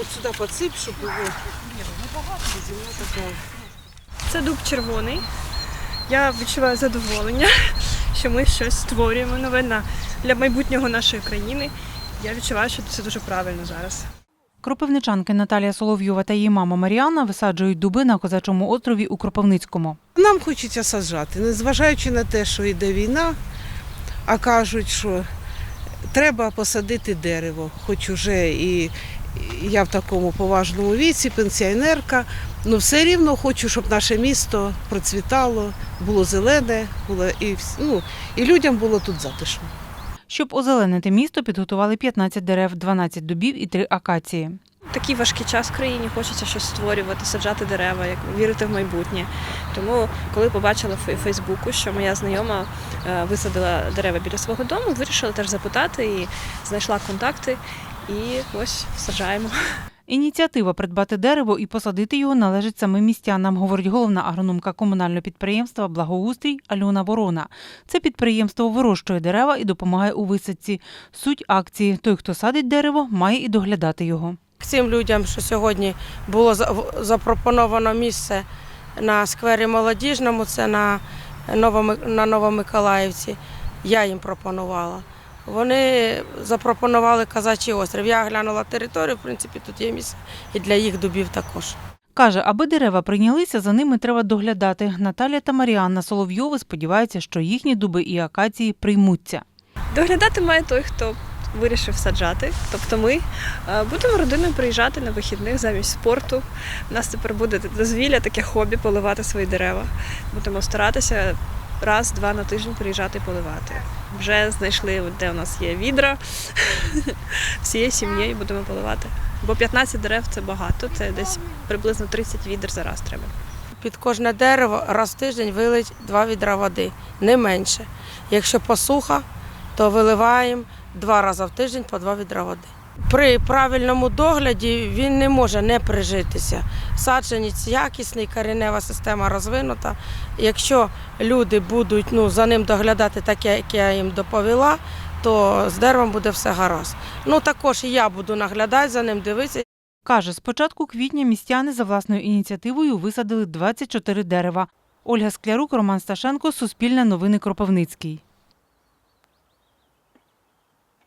От сюди посип, щоб його. Земля така. Це дуб червоний. Я відчуваю задоволення, що ми щось створюємо нове для майбутнього нашої країни. Я відчуваю, що це дуже правильно зараз. Кропивничанки Наталія Соловйова та її мама Маріанна висаджують дуби на козачому острові у Кропивницькому. Нам хочеться саджати, незважаючи на те, що йде війна, а кажуть, що треба посадити дерево, хоч уже і я в такому поважному віці, пенсіонерка, але все рівно хочу, щоб наше місто процвітало, було зелене, було і, ну, і людям було тут затишно. Щоб озеленити місто, підготували 15 дерев, 12 дубів і 3 акації. Такий важкий час в країні, хочеться щось створювати, саджати дерева, як вірити в майбутнє. Тому, коли побачила в Фейсбуку, що моя знайома е, висадила дерева біля свого дому, вирішила теж запитати і знайшла контакти. І ось саджаємо. Ініціатива придбати дерево і посадити його належить самим містянам, говорить головна агрономка комунального підприємства Благоустрій Альона Ворона. Це підприємство вирощує дерева і допомагає у висадці. Суть акції той, хто садить дерево, має і доглядати його. Цим людям, що сьогодні було запропоновано місце на сквері молодіжному, це на, на Новомиколаївці, я їм пропонувала. Вони запропонували казачий острів. Я глянула територію, в принципі, тут є місце і для їх дубів також. Каже, аби дерева прийнялися, за ними треба доглядати. Наталя та Маріанна Соловйови сподіваються, що їхні дуби і акації приймуться. Доглядати має той, хто вирішив саджати. Тобто ми Е, будемо родиною приїжджати на вихідних замість спорту. У нас тепер буде дозвілля, таке хобі поливати свої дерева. Будемо старатися раз-два на тиждень приїжджати і поливати. Вже знайшли, де у нас є відра. Всією сім'єю будемо поливати. Бо 15 дерев це багато, це десь приблизно 30 відер за раз треба. Під кожне дерево раз в тиждень вилить два відра води, не менше. Якщо посуха, то виливаємо два рази в тиждень по два відра води. При правильному догляді він не може не прижитися. Саджанець якісний, коренева система розвинута. Якщо люди будуть ну, за ним доглядати так, як я їм доповіла, то з деревом буде все гаразд. Ну також і я буду наглядати за ним, дивитися. Каже, з початку квітня містяни за власною ініціативою висадили 24 дерева. Ольга Склярук, Роман Сташенко, Суспільне новини Кропивницький.